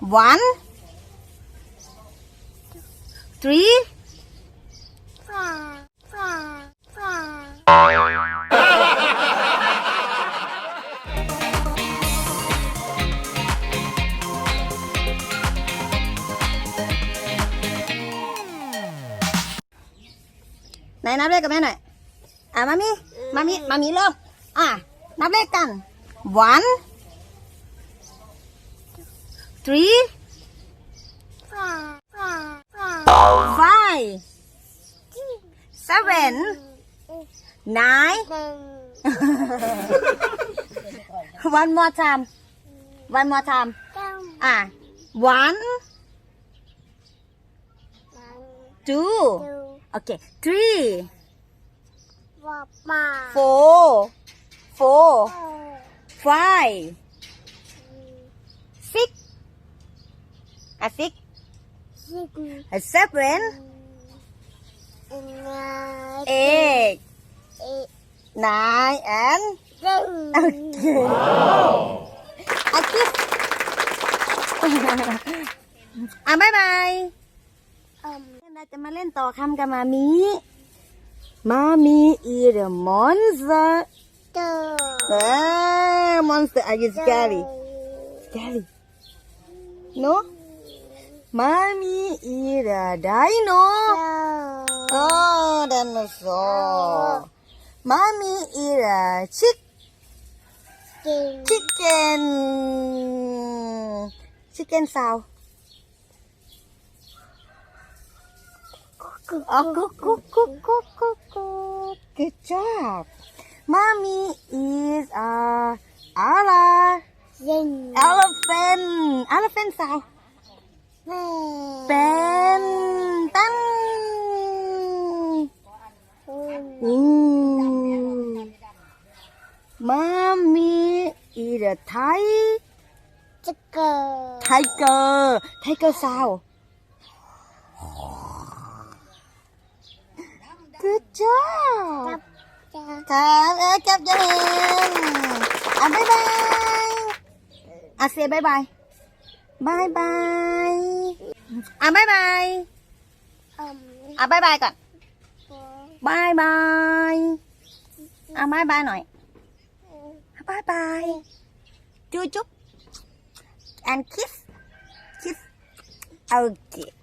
one. Three. Này, nắp lên cả mẹ này. À mami mami mami luôn à nắp lên cằn one. Three? Five. Seven. Nine. one more time. One more time. Ah. One. Two. Okay. Three. Four. Four. Five. Six. อ่ะ six สิบ อ่ะ seven เอ็นไง eight เอ็ด nine and หนึ่ง okay อ่ะ kiss อ่ะบายบาย อืม เราจะมาเล่นต่อคำกับมามี มามีอีเดอะมอนสเตอร์ เจอ เออ monster are you scary scary no Mami ira dino. Oh, ah, dan dinosaur. Mami ira chick. Chicken. Chicken sao? Aku cook, cook. Good job. Mommy is a ala. Elephant. Elephant sao? Ooh. Mommy eat a Thai tiger. Tiger. Tiger sao? Good job. Cảm ơn chấp cho hiền. À, bye bye. À, say bye bye. Bye bye. À, bye bye. À, bye bye con. บายบายเอาไม่บายหน่อยบายบายจุ๊บจุ๊บ and kiss kiss okay